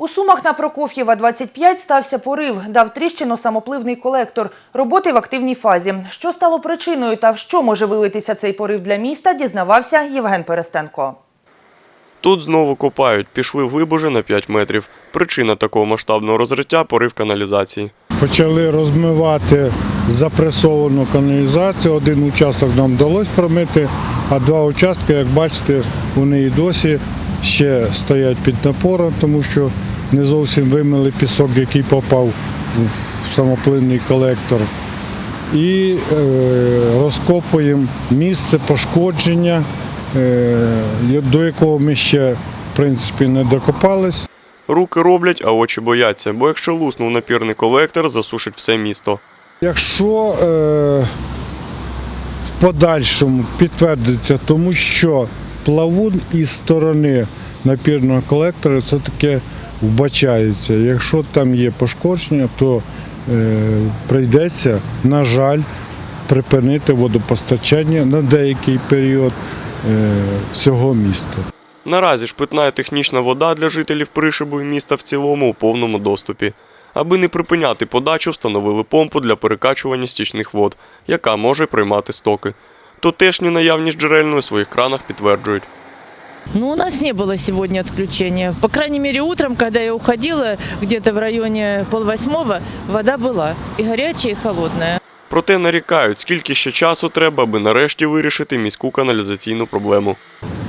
У Сумах на Прокоф'єва 25 стався порив, дав тріщину самопливний колектор. Роботи в активній фазі. Що стало причиною та в що може вилитися цей порив для міста, дізнавався Євген Перестенко. Тут знову копають, пішли вглиб на 5 метрів. Причина такого масштабного розриття – порив каналізації. Почали розмивати запресовану каналізацію. Один участок нам вдалося промити, а два участки, як бачите, вони і досі ще стоять під напором, тому що не зовсім вимили пісок, який попав в самопливний колектор. І е, розкопуємо місце пошкодження, е, до якого ми ще в принципі не докопались. Руки роблять, а очі бояться, бо якщо луснув напірний колектор, засушить все місто. Якщо е, в подальшому підтвердиться, тому що плавун із сторони напірного колектора це таке вбачається. Якщо там є пошкодження, то е, прийдеться, на жаль, припинити водопостачання на деякий період е, всього міста. Наразі ж питна технічна вода для жителів Пришибу і міста в цілому у повному доступі. Аби не припиняти подачу, встановили помпу для перекачування стічних вод, яка може приймати стоки. Тутешні наявність джерельної у своїх кранах підтверджують. Ну, у нас не было сегодня отключения. По крайней мере, утром, когда я уходила, где-то в районе полвосьмого, вода была. И горячая, и холодная. Проте нарікають, скільки ще часу треба, аби нарешті вирішити міську каналізаційну проблему.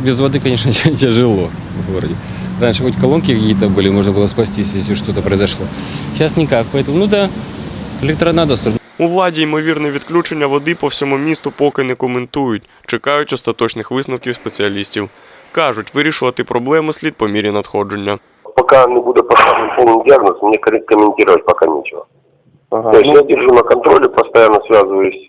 Без воды, конечно, тяжело в городе. Раньше хоть колонки какие-то были, можно было спастись, если что-то произошло. Сейчас никак, поэтому, ну да, электронадо у владі ймовірне відключення води по всьому місту поки не коментують, чекають остаточних висновків спеціалістів. Кажуть, вирішувати проблеми слід по мірі надходження. Поки не буде поставлений повний діагноз, мені коментувати поки нічого. Ага, я держу на контролі, постоянно связываюсь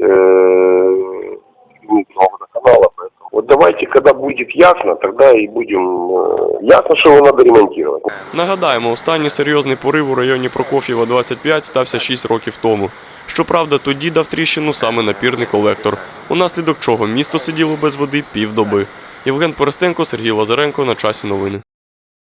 давайте, когда будет ясно, тогда и будем... э, ясно, что его надо ремонтировать. Нагадаємо, останній серйозний порив у районі Прокоф'єва 25 стався 6 років тому. Щоправда, тоді дав тріщину саме напірний колектор, унаслідок чого місто сиділо без води півдоби. Євген Перестенко, Сергій Лазаренко на часі новини.